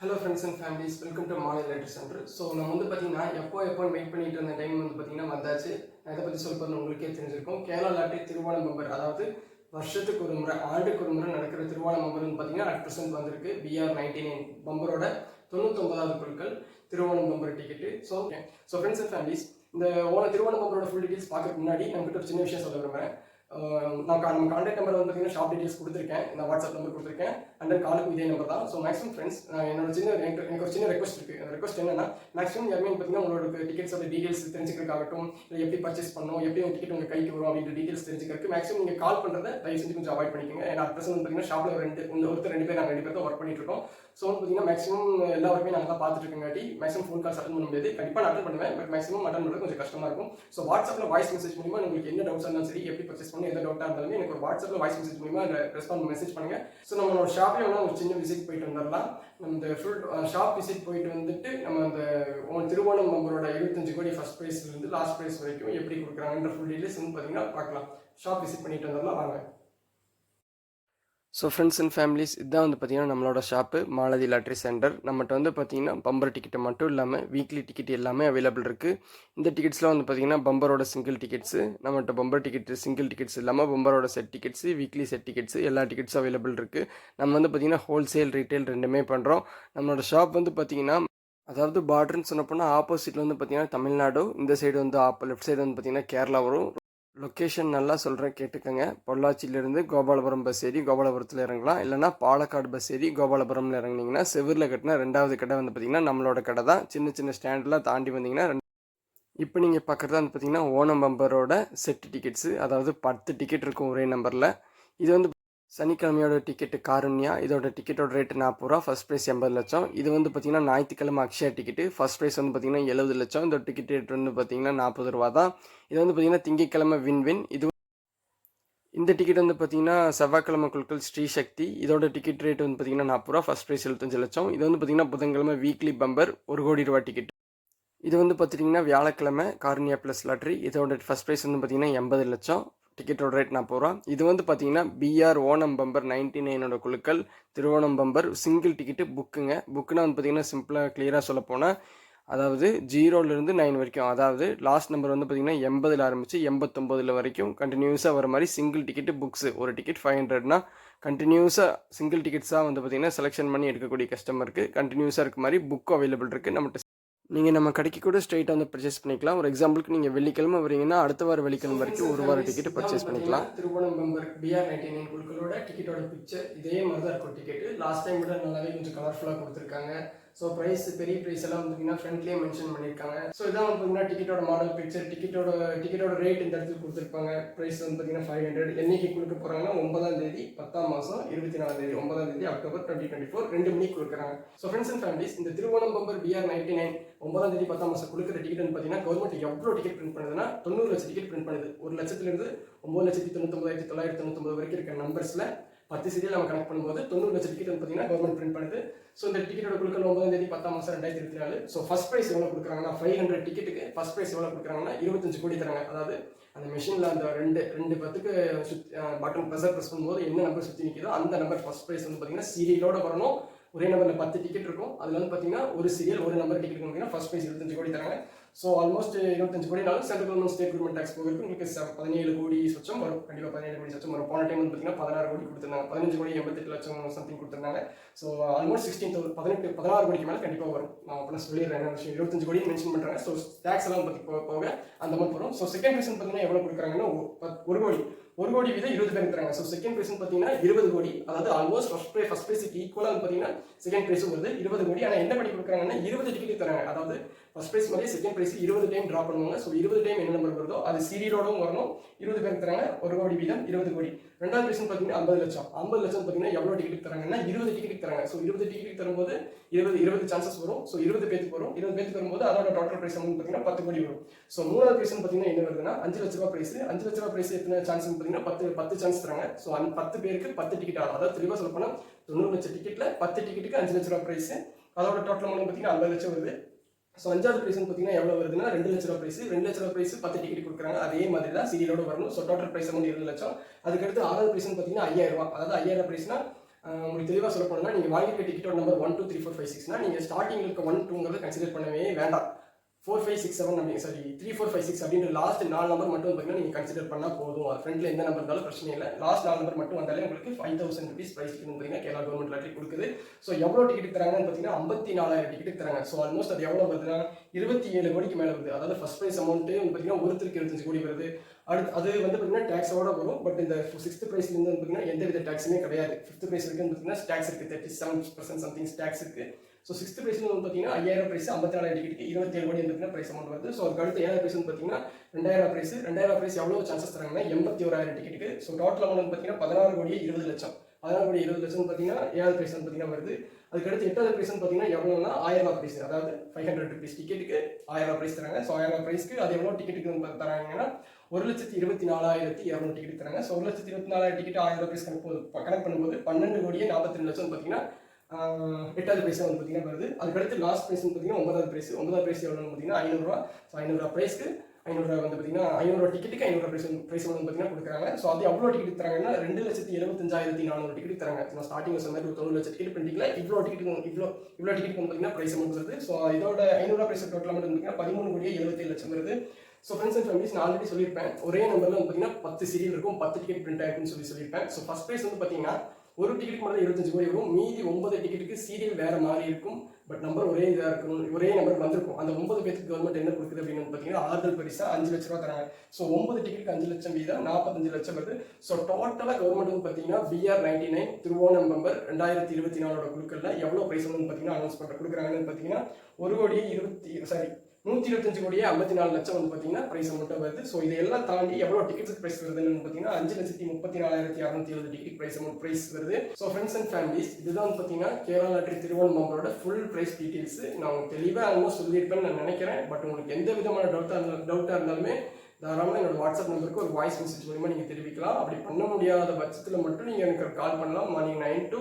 Hello friends and families welcome to மாலை lottery centre so நம்ம வந்து பார்த்தீங்கன்னா எப்போ எப்போ வெயிட் பண்ணிட்டு இருந்த டைம் வந்து பார்த்தீங்கன்னா வந்தாச்சு. நான் இதை பற்றி சொல்ல உங்களுக்கே தெரிஞ்சிருக்கும். கேரளா லாட்டரி திருவோணம் பம்பர் அதாவது வருஷத்துக்கு ஒரு முறை ஆண்டுக்கு ஒரு முறை நடக்கிற திருவோணம் பம்பர் பார்த்தீங்கன்னா அட் ப்ரெசென்ட் வந்திருக்கு. பிஆர் நைன்டி நைன் பம்பரோட தொண்ணூத்தொம்பதாவது பொருட்கள் Thiruvonam bumper ticket so okay so friends and families இந்த ஓன திருவோணம் பம்பரோட ஃபுல் டீட்டெயில்ஸ் பார்க்கறதுக்கு முன்னாடி நம்மகிட்ட ஒரு சின்ன விஷயம் சொல்ல விரும்புகிறேன் நான் நம்ம கான்டாக்ட் நம்பர் வந்து பார்த்தீங்கன்னா ஷாப் டீட்டெயில்ஸ் கொடுத்துருக்கேன். நான் வாட்ஸ்அப் நம்பர் கொடுத்துருக்கேன். அண்ட் தென் காலுக்கு இதே நம்பர் தான். ஸோ மேக்ஸிமம் ஃப்ரெண்ட்ஸ் என்னோட சின்ன எனக்கு எனக்கு ஒரு சின்ன ரெக்வஸ்ட் இருக்குது அந்த ரெக்வஸ்ட் என்னன்னா மேக்ஸிமம் யாருமே பார்த்தீங்கன்னா உங்களோட டிக்கெட்ஸோட டீடைல்ஸ் தெரிஞ்சுக்கிறதுக்காகட்டும் இல்லை எப்படி பர்ச்சேஸ் பண்ணணும் எப்படி உங்கள் டிக்கெட் உங்கள் கைக்கு வரும் அப்படின்ற டீட்டெயில்ஸ் தெரிஞ்சுக்கிறதுக்கு மேக்ஸிமம் நீங்கள் கால் பண்ணுறதை தயவு செஞ்சு கொஞ்சம் அவாய்ட் பண்ணிக்கோங்க. ஏன்னா அட் ப்ரெசென்ட் பார்த்தீங்கன்னா ஷாப்பில் ரெண்டு இந்த ஒருத்தர் ரெண்டு பேர் நாங்கள் ரெண்டு பேர் தான் ஒர்க் பண்ணிட்டு இருக்கோம். ஸோ வந்து பார்த்தீங்கன்னா மேக்ஸிமம் எல்லா நாங்கள் தான் பார்த்துட்டு இருக்கங்காட்டி மேக்ஸிமம் ஃபோன் கால்ஸ் அட்டன் பண்ண முடியாது. கண்டிப்பாக நான் அட்டன் பண்ணுவேன். பட் மேக்ஸிமம் அட்டன் பண்ணுறது கொஞ்சம் கஷ்டமாக இருக்கும். ஸோ வாட்ஸ்அப்பில் வாய்ஸ் மெசேஜ் மூலிமா உங்களுக்கு என்ன டவுட்ஸ் இருந்தாலும் சரி எப்படி பர்ச்சேஸ் பண்ணணும் எந்த டவுட்டாக இருந்தாலுமே எனக்கு ஒரு வாட்ஸ்அப்பில் வாய்ஸ் மெசேஜ் மூலிமா ரெஸ்பாண்ட் மெசேஜ் பண்ணுங்க. ஸோ நம்மளோட ஷாப்பே வேணா ஒரு சின்ன விசிட் போயிட்டு வந்துடலாம். நம்ம இந்த ஃபுல் ஷாப் விசிட் போயிட்டு வந்துட்டு நம்ம அந்த உங்க திருவோணம் நம்மளோட எழுபத்தஞ்சு கோடி ஃபஸ்ட் ப்ரைஸ்லேருந்து லாஸ்ட் ப்ரைஸ் வரைக்கும் எப்படி கொடுக்குறாங்கன்ற ஃபுல் டீட்டெயில்ஸ் வந்து பார்த்தீங்கன்னா பார்க்கலாம். ஷாப் விசிட் பண்ணிட்டு வந்துடலாம். வாங்க. ஸோ ஃப்ரெண்ட்ஸ் அண்ட் ஃபேமிலிஸ் இதுதான் வந்து பார்த்திங்கன்னா நம்மளோட ஷாப்பு மாலதி லாட்ரி சென்டர் நம்மகிட்ட வந்து பார்த்தீங்கன்னா பம்பர் டிக்கெட்டு மட்டும் இல்லாமல் வீக்லி டிக்கெட் எல்லாமே அவைலபிள் இருக்குது இந்த டிக்கெட்ஸ்லாம் வந்து பார்த்தீங்கன்னா பம்பரோட சிங்கிள் டிக்கெட்ஸு நம்மகிட்ட பம்பர் டிக்கெட் சிங்கிள் டிக்கெட்ஸ் இல்லாமல் பம்பரோட set tickets weekly set tickets எல்லா டிக்கெட்ஸும் அவைலபிள் இருக்குது நம்ம வந்து பார்த்தீங்கன்னா ஹோல்சேல் ரீட்டைல் ரெண்டுமே பண்ணுறோம் நம்மளோட ஷாப் வந்து பார்த்தீங்கன்னா அதாவது பார்டர்னு சொன்னப்போனால் ஆப்போசிட்டில் வந்து பார்த்தீங்கன்னா தமிழ்நாடு இந்த சைடு வந்து ஆப்போ லெஃப்ட் சைடு வந்து பார்த்திங்கன்னா கேரளா வரும். லொக்கேஷன் நல்லா சொல்கிறேன் கேட்டுக்கோங்க. பொள்ளாச்சியிலேருந்து கோபாலபுரம் பஸ் ஏறி கோபாலபுரத்தில் இறங்கலாம். இல்லைனா பாலக்காடு பஸ் ஏறி கோபாலபுரமில் இறங்குனீங்கன்னா செவிரில் கட்டின ரெண்டாவது கடை வந்து பார்த்தீங்கன்னா நம்மளோட கடை தான். சின்ன சின்ன ஸ்டாண்டெலாம் தாண்டி வந்தீங்கன்னா ரெண்டு- இப்போ நீங்கள் பார்க்குறது வந்து பார்த்தீங்கன்னா ஓணம் பம்பரோட செட்டு டிக்கெட்ஸு அதாவது பத்து டிக்கெட் இருக்கும் ஒரே நம்பரில் இது வந்து சனிக்கிழமையோட டிக்கெட்டு காருண்யா இதோட டிக்கெட்டோட ரேட்டு நாற்பது ரூபா ஃபர்ஸ்ட் ப்ரைஸ் எண்பது லட்சம். இது வந்து பார்த்தீங்கன்னா ஞாயிற்றுக்கிழமை அக்ஷயா டிக்கெட்டு ஃபஸ்ட் ப்ரைஸ் வந்து பார்த்தீங்கன்னா எழுபது லட்சம். இந்த டிக்கெட் ரேட் வந்து பார்த்தீங்கன்னா நாற்பது ரூபா தான். இது வந்து பார்த்தீங்கன்னா திங்கக்கிழமை வின் வின் இது இந்த டிக்கெட் வந்து பார்த்தீங்கன்னா செவ்வாய்க்கிழமை குழுக்கள் ஸ்ரீ சக்தி. இதோட டிக்கெட் ரேட் வந்து பார்த்தீங்கன்னா நாற்பது ரூபா ஃபர்ஸ்ட் ப்ரைஸ் எழுபத்தஞ்சு லட்சம். இது வந்து பார்த்தீங்கன்னா புதன்கிழமை வீக்லி பம்பர் ஒரு கோடி ரூபா டிக்கெட் இது வந்து பார்த்தீங்கன்னா வியாழக்கிழமை கார்னியா ப்ளஸ் லாட்ரி இதோட ஃபர்ஸ்ட் ப்ரைஸ் வந்து பார்த்தீங்கன்னா எண்பது லட்சம். டிக்கெட்டோட ரேட் நாற்பது ரூபா இது வந்து பார்த்தீங்கன்னா பிஆர் ஓணம் பம்பர் நைன்டி நைனோட குழுக்கள் திருவோணம் பம்பர் சிங்கிள் டிக்கெட்டு புக்குங்க புக்குனா வந்து பார்த்தீங்கன்னா சிம்பிளாக கிளியராக சொல்ல போனால் அதாவது ஜீரோலேருந்து நைன் வரைக்கும் அதாவது லாஸ்ட் நம்பர் வந்து பார்த்தீங்கன்னா எண்பதில் ஆரம்பித்து எண்பத்தொம்போதில் வரைக்கும் கண்டினியூஸாக வர மாதிரி சிங்கிள் டிக்கெட்டு புக்ஸு ஒரு டிக்கெட் ஃபைவ் ஹண்ட்ரட்னா கண்டினியூஸாக சிங்கிள் டிக்கெட்ஸாக வந்து பார்த்தீங்கன்னா செலெக்ஷன் பண்ணி எடுக்கக்கூடிய கஸ்டமருக்கு கண்டினியூஸாக இருக்க மாதிரி புக் அவைலபிள் இருக்குது நம்மகிட்ட நீங்கள் நம்ம கடைக்கு கூட ஸ்ட்ரைட்டாக வந்து பர்ச்சேஸ் பண்ணிக்கலாம். ஒரு எக்ஸாம்பிளுக்கு நீங்கள் வெள்ளிக்கிழமை வரீங்கன்னா அடுத்த வாரம் வெள்ளிக்கிழமை வரைக்கும் ஒரு வாரம் டிக்கெட் பர்ச்சேஸ் பண்ணிக்கலாம். Thiruvonam member BR ninety nine குழுக்களோட டிக்கெட்டோட பிக்சர் இதே மாதிரி தான் இருக்கும் டிக்கெட்டு லாஸ்ட் டைம் விட நல்லாவே கொஞ்சம் கலர்ஃபுல்லாக கொடுத்துருக்காங்க. ஸோ ப்ரைஸ் பெரிய ப்ரைஸ் எல்லாம் பார்த்தீங்கன்னா ஃப்ரண்ட்லேயே மென்ஷன் பண்ணியிருக்காங்க. ஸோ இதான் வந்து பார்த்தீங்கன்னா டிக்கெட்டோட மாடல் பிக்சர் டிக்கெட்டோட டிக்கெட்டோட ரேட் இந்த இடத்துல கொடுத்துருப்பாங்க. ப்ரைஸ் வந்து பார்த்தீங்கன்னா ஃபைவ் ஹண்ட்ரட் என்னைக்கு கொடுக்க போகிறாங்கன்னா ஒன்பதாம் தேதி பத்தாம் மாதம் இருபத்தி நாலாம் தேதி ஒன்பதாம் தேதி அக்டோபர் டுவெண்ட்டி டுவெண்ட்டி ஃபோர் ரெண்டு மணிக்கு கொடுக்குறாங்க. ஸோ ஃப்ரெண்ட்ஸ் அண்ட் ஃபேமிலிஸ் இந்த திருவண்ணம்பம்பர் பிஆர் நைன்டி நைன் ஒன்பதாம் தேதி பத்தாம் மாதம் கொடுக்குற டிக்கெட் வந்து பார்த்தீங்கன்னா கவர்மெண்ட் எவ்வளோ டிக்கெட் பிரிண்ட் பண்ணுதுன்னா தொண்ணூறு லட்சம் டிக்கெட் பிரிண்ட் பண்ணுது. ஒரு லட்சத்துலேருந்து ஒம்பது லட்சத்தி தொண்ணூத்தொம்பதாயிரத்தி தொள்ளாயிரத்தி தொண்ணூத்தொம்பது வரைக்கும் இருக்க நம்பர்ஸில் பத்து சீரியல் நம்ம கனெக்ட் பண்ணும்போது தொண்ணூறு லட்சம் டிக்கெட் வந்து பார்த்தீங்கன்னா கவர்மெண்ட் பிரிண்ட் பண்ணுது. ஸோ இந்த டிக்கெட்டோட கொடுக்கல் ஒன்பதாம் தேதி பத்தாம் மாதம் ரெண்டாயிரத்தி இருபத்தி நாலு. ஸோ ஃபஸ்ட் ப்ரைஸ் எவ்வளோ கொடுக்குறாங்கன்னா ஃபைவ் ஹண்ட்ரட் டிக்கெட்டுக்கு ஃபஸ்ட் ப்ரைஸ் எவ்வளோ கொடுக்குறாங்கன்னா இருபத்தஞ்சு கோடி தராங்க. அதாவது அந்த மிஷினில் அந்த ரெண்டு ரெண்டு பத்துக்கு சுற்றி பட்டன் ப்ரெஷர் ப்ரெஸ் பண்ணும்போது என்ன நம்பர் சுற்றி நிற்கிதோ அந்த நம்பர் ஃபஸ்ட் ப்ரைஸ் வந்து பார்த்தீங்கன்னா சீரியலோட வரணும். ஒரே நம்பரில் பத்து டிக்கெட் இருக்கும். அதில் வந்து பார்த்தீங்கன்னா ஒரு சீரியல் ஒரு நம்பர் டிக்கெட் பார்த்தீங்கன்னா ஃபர்ஸ்ட் ப்ரைஸ் இருபத்தஞ்சு கோடி தராங்க. ஸோ ஆல்மோஸ்ட் uh, இருபத்தஞ்சு கோடினாலும் central government state government tax போகிறதுக்கு உங்களுக்கு பதினேழு கோடி சொச்சம் வரும். கண்டிப்பாக பதினேழு கோடி சொச்சம் வரும். போன டைம் வந்து பார்த்தீங்கன்னா பதினாறு கோடி கொடுத்துருந்தாங்க. பதினஞ்சு கோடி எண்பத்தெட்டு லட்சம் சம்திங் கொடுத்துருந்தாங்க. ஸோ ஆல்மோஸ்ட் சிக்ஸ்டீன் பதினெட்டு பதினாறு கோடிக்கு மேலே கண்டிப்பாக வரும். நான் அப்போ சொல்லிடுறேன். என்ன விஷயம்? இருபத்தஞ்சு கோடி மென்ஷன் பண்ணுறாங்க ஸோ டேக்ஸ் எல்லாம் பற்றி போக அந்த மாதிரி வரும். ஸோ செகண்ட் ரீசன் பார்த்தீங்கன்னா எவ்வளோ கொடுக்குறாங்கன்னா ஒரு கோடி. ஒரு கோடி வீதம் இருபது பேர் தராங்க ஸோ செகண்ட் ப்ரைஸ் பார்த்தீங்கன்னா இருபது கோடி. அதாவது ஆல்மோஸ்ட் ஃபஸ்ட் ப்ரைஸ் ஃபஸ்ட் ப்ரைஸுக்கு ஈக்குவலாக பார்த்தீங்கன்னா செகண்ட் ப்ரைஸ் வருது. இருபது கோடி. ஆனால் என்ன பண்ணி கொடுக்குறாங்கன்னா இருபது டிக்கெட் தராங்க. அதாவது ஃபர்ஸ்ட் ப்ரைஸ் மாதிரி செகண்ட் ப்ரைஸ் இருபது டைம் ட்ரா பண்ணுவாங்க. ஸோ இருபது டைம் என்ன நம்பர் வருதோ அது சீரியலோடவும் வரணும். இருபது பேர் தராங்க. ஒரு கோடி வீதம் இருபது கோடி. ரெண்டாவது ப்ரைஸ் பார்த்தீங்கன்னா ஐம்பது லட்சம். ஐம்பது லட்சம் பார்த்தீங்கன்னா எவ்வளோ டிக்கெட் தராங்கன்னா இருபது டிக்கெட் தராங்க. ஸோ இருபது டிக்கெட் தரும்போது இருபது இருபது சான்சஸ் வரும். ஸோ இருபது பேருக்கு வரும். இருபது பேருக்கு வரும்போது அதோட டோட்டல் ப்ரைஸ் வந்து பார்த்தீங்கன்னா பத்து கோடி வரும். ஸோ மூணு மூணாவது ப்ரைஸ் பார்த்தீங்கன்னா என்ன வருதுன்னா அஞ்சு லட்ச ரூபா ப்ரைஸ் அஞ்சு லட்ச ரூபாய் பிரைஸ் எத்தனை சான்ஸ் பார்த்தீங்கன்னா பத்து பத்து சான்ஸ் தராங்க. ஸோ அந்த பத்து பேருக்கு பத்து டிக்கெட் ஆகும். அதாவது தெளிவாக சொல்ல போனால் தொண்ணூறு லட்சம் டிக்கெட்ல பத்து டிக்கெட்டுக்கு அஞ்சு லட்ச ரூபா பிரைஸ் அதோட டோட்டல் அமௌண்ட் பார்த்தீங்கன்னா ஐம்பது லட்சம் வருது. ஸோ அஞ்சாவது ப்ரைஸ் பார்த்தீங்கன்னா எவ்வளோ வருதுன்னா ரெண்டு லட்ச ரூபா ப்ரைஸ் ரெண்டு லட்ச ரூபா ப்ரைஸ் பத்து டிக்கெட் கொடுக்குறாங்க. அதே மாதிரி தான் சீரியலோட வரணும். ஸோ டோட்டல் ப்ரைஸ் அமௌண்ட் இருபது லட்சம். அதுக்கடுத்து ஆறாவது ப்ரைஸ் பார்த்தீங்கன்னா ஐயாயிரம் ரூபா அதாவது ஐயாயிரம் ப்ரைஸ்னா உங்களுக்கு தெளிவாக சொல்ல போனோம்னா நீங்கள் வாங்கியிருக்க டிக்கெட்டோட number one two three four five சிக்ஸ்னா நீங்கள் ஸ்டார்டிங் இருக்க ஒன் டூங்கிறத கன்சிடர் பண்ணவே வேண்டாம். ஃபோர் ஃபைவ் சிக்ஸ் செவன் அப்படி sorry three four five six அப்படின்ற லாஸ்ட் நாலு நம்பர் மட்டும் பார்த்தீங்கன்னா நீங்கள் கன்சிடர் பண்ணால் போதும். அது ஃப்ரெண்டில் எந்த நம்பர் இருந்தாலும் பிரச்சனை இல்லை. லாஸ்ட் நாலு நம்பர் மட்டும் வந்தாலே உங்களுக்கு ஃபைவ் தௌசண்ட் ருபீஸ் ப்ரைஸ் பார்த்தீங்கன்னா கேரளா கவர்மெண்ட் லாட்டரி கொடுக்குது. ஸோ எவ்வளோ டிக்கெட் தராங்கன்னு பார்த்தீங்கன்னா ஐம்பத்தி நாலாயிரம் டிக்கெட் தராங்க. ஸோ ஆல்மோஸ்ட் அது எவ்வளோ வருதுன்னா இருபத்தி ஏழு கோடிக்கு மேலே வருது. அதாவது ஃபர்ஸ்ட் ப்ரைஸ் அமௌண்ட்டு பார்த்தீங்கன்னா ஒருத்தருக்கு இருபத்தஞ்சு கோடி வருது. அடுத்து அது வந்து பார்த்தீங்கன்னா டேக்ஸோட வரும். பட் இந்த சிக்ஸ்த் ப்ரைஸ்லேருந்து பார்த்தீங்கன்னா எந்த வித டேக்ஸுமே கிடையாது. ஃபிஃப்த் ப்ரைஸ் இருக்குன்னு பார்த்தீங்கன்னா டேக்ஸ் இருக்குது thirty seven percent something tax இருக்குது ஸோ சிக்ஸ்த் ப்ரைஸ் வந்து பார்த்தீங்கன்னா ஐயாயிரம் ப்ரைஸ் ஐம்பத்தி நாலாயிரம் டிக்கெட் இருபத்தி ஏழு கோடி பார்த்தீங்கன்னா ப்ரைஸ் அமௌண்ட் வருது. ஸோ அதுக்கு அடுத்து ஏழாயிரம் ப்ரைஸ் வந்து பார்த்தீங்கன்னா ரெண்டாயிரம் ப்ரைஸ் ரெண்டாயிரம் ப்ரைஸ் எவ்வளோ சான்சஸ் தராங்கன்னா எண்பத்தி ஓராயிரம் டிக்கெட்டுக்கு ஸோ டோட்டல் அமௌண்ட் வந்து பார்த்தீங்கன்னா பதினாறு கோடி இருபது லட்சம். பதினாறு கோடி இருபது லட்சம் பார்த்தீங்கன்னா ஏழாவது ப்ரைஸ் வந்து பார்த்தீங்கன்னா வருது. அதுக்கடுத்து எட்டாவது ப்ரைஸ் வந்து பார்த்தீங்கன்னா எவ்வளோனா ஆயிரம் ரூபா ப்ரைஸ் அதாவது ஃபைவ் ஹண்ட்ரட் ருபீஸ் டிக்கெட்டுக்கு ஆயிரம் ரூபா ப்ரைஸ் தராங்க. ஸோ ஆயிரம் ரூபாய் ப்ரைஸ்க்கு அது எவ்வளோ டிக்கெட்டுக்கு தராங்கன்னா ஒரு லட்சத்தி இருபத்தி நாலாயிரத்தி இரநூறு டிக்கெட் தராங்க. ஸோ ஒரு லட்சத்தி இருபத்தி நாலாயிரம் டிக்கெட் ஆயிரம் ரூபா ப்ரைஸ் கணக்கு கணக்கு பண்ணும்போது பன்னெண்டு கோடியே நாற்பத்தி ரெண்டு லட்சம் பார்த்தீங்கன்னா எட்டாவது பிரைஸ் வந்து பார்த்தீங்கன்னா வருது. அதுக்கடுத்து லாஸ்ட் ப்ரைஸ் வந்து பார்த்தீங்கன்னா ஒன்பதாவது ப்ரைஸ் ஒன்பதாவது ப்ரைஸ் எவ்வளோன்னு பார்த்தீங்கன்னா ஐநூறுரூவா. ஸோ ஐநூறுரூவா பிரைஸ்க்கு ஐநூறுரூவா வந்து பார்த்தீங்கன்னா ஐநூறுரூவா டிக்கெட்டுக்கு ஐநூறுரூவா ப்ரைஸ் ப்ரைஸ் வந்து பார்த்தீங்கன்னா கொடுக்குறாங்க. ஸோ அது எவ்வளோ டிக்கெட் தராங்கன்னா ரெண்டு லட்சத்தி எழுபத்தஞ்சாயிரத்தி நானூறு டிக்கெட் தராங்க. நான் ஸ்டார்டிங் சொன்ன மாதிரி ஒரு தொண்ணூறு லட்சம் டிக்கெட் பண்ணிக்கல. இவ்வளோ டிக்கெட் இவ்வளோ இவ்வளோ டிக்கெட் வந்து பார்த்தீங்கன்னா ப்ரைஸ் அமௌண்ட் வருது. ஸோ இதோட ஐநூறுரூவா பிரைஸ் டோட்டல் அமௌண்ட் பார்த்தீங்கன்னா பதிமூணு கோடியே எழுபத்தேழு லட்சம் வருது. ஸோ ஃப்ரெண்ட்ஸ் அண்ட் ஃபேமிலிஸ் நான் ஆல்ரெடி சொல்லியிருப்பேன். ஒரே நம்பரில் வந்து பார்த்தீங்கன்னா பத்து சீரியல் இருக்கும். பத்து டிக்கெட் பிரிண்ட் ஆயிருக்குன்னு சொல்லி சொல்லியிருப்பேன். ஸோ ஃபஸ்ட் ப்ரைஸ் வந்து பார்த்தீங்கன்னா ஒரு டிக்கெட் மட்டும் இருபத்தஞ்சு கோடி வரும். மீதி ஒன்பது டிக்கெட்டுக்கு சீரியல் வேற மாதிரி இருக்கும். பட் நம்பர் ஒரே இதாக இருக்கும் ஒரே நம்பர் வந்திருக்கும். அந்த ஒன்பது பேருக்கு கவர்மெண்ட் என்ன கொடுக்குது அப்படின்னு பார்த்தீங்கன்னா ஆறுதல் பரிசா அஞ்சு லட்ச ரூபா தராங்க. ஸோ ஒன்பது டிக்கெட்டுக்கு அஞ்சு லட்சம் வீதம் நாற்பத்தஞ்சு லட்சம் வருது. ஸோ டோட்டலாக கவர்மெண்ட் வந்து பார்த்தீங்கன்னா BR ninety nine Thiruvonam number ரெண்டாயிரத்தி இருபத்தி நாலோட குழுக்களில் எவ்வளோ ப்ரைஸ் வந்து பார்த்தீங்கன்னா அனௌன்ஸ் பண்ணுற கொடுக்குறாங்கன்னு பார்த்தீங்கன்னா ஒரு கோடியே இருபத்தி சாரி நூற்றி இருபத்தஞ்சு கோடியே ஐம்பத்தி நாலு லட்சம் வந்து பார்த்தீங்கன்னா ப்ரைஸ் மட்டும் வருது. ஸோ இதெல்லாம் தாண்டி எவ்வளோ டிக்கெட்ஸ் ப்ரைஸ் வருதுன்னு பார்த்தீங்கன்னா அஞ்சு லட்சத்தி முப்பத்தி நாலாயிரத்தி அறுநூத்தி எழுபது டிக்கெட் ப்ரைஸ் அமௌண்ட் ப்ரைஸ் வருது. ஸோ ஃப்ரெண்ட்ஸ் அண்ட் ஃபேமிலிஸ் இதுதான் வந்து பார்த்தீங்கன்னா கேரளா லாட்டரி திருவண்ணாமலோட ஃபுல் ப்ரைஸ் டீட்டெயில்ஸ் நான் உங்களுக்கு தெளிவாக ஆல்மோஸ்ட் சொல்லியிருப்பேன்னு நான் நினைக்கிறேன். பட் உங்களுக்கு எந்த விதமான டவுட்டாக இருந்தாலும் டவுட்டாக இருந்தாலுமே தாராளமாக என்னோட வாட்ஸ்அப் நம்பருக்கு ஒரு வாய்ஸ் மெசேஜ் மூலிமா நீங்கள் தெரிவிக்கலாம். அப்படி பண்ண முடியாத பட்சத்தில் மட்டும் நீங்கள் எனக்கு கால் பண்ணலாம். Morning nine to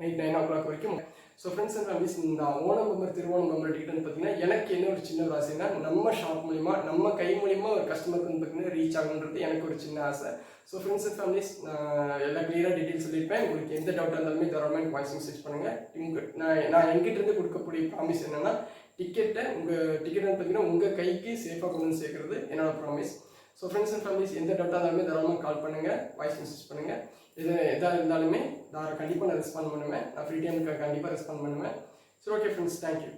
night nine o'clock வரைக்கும். ஸோ ஃப்ரெண்ட்ஸ் அண்ட் ஃபேமிலிஸ் இந்த Onam number Thiruvonam number ticket வந்து பார்த்தீங்கன்னா எனக்கு என்ன ஒரு சின்ன ஒரு ஆசைன்னா நம்ம ஷாப் மூலிமா நம்ம கை மூலிமா ஒரு கஸ்டமருக்கு வந்து பார்த்தீங்கன்னா ரீச் ஆகணுன்றது எனக்கு ஒரு சின்ன ஆசை. ஸோ ஃப்ரெண்ட்ஸ் அண்ட் ஃபேமிலிஸ் நான் எல்லா கிளியராக டீட்டெயில் சொல்லியிருப்பேன். உங்களுக்கு எந்த டவுட்டாக இருந்தாலுமே தாராளமாக வாய்ஸ் மெசேஜ் பண்ணுங்கள் உங்க நான் நான் என்கிட்ட இருந்து கொடுக்கக்கூடிய ப்ராமிஸ் என்னென்னா டிக்கெட்டை உங்கள் டிக்கெட் வந்து பார்த்தீங்கன்னா உங்கள் கைக்கு சேஃபாக கொண்டு வந்து சேர்க்கறது என்னோட promise so friends and families எந்த டவுட்டாக இருந்தாலுமே தாராளமாக கால் பண்ணுங்கள் வாய்ஸ் மெசேஜ் பண்ணுங்கள் இது எதாக இருந்தாலுமே நான் கண்டிப்பாக நான் ரெஸ்பாண்ட் பண்ணுவேன். நான் ஃப்ரீ டைமுக்கு கண்டிப்பாக ரெஸ்பாண்ட் பண்ணுவேன். சரி ஓகே ஃப்ரெண்ட்ஸ் தேங்க்யூ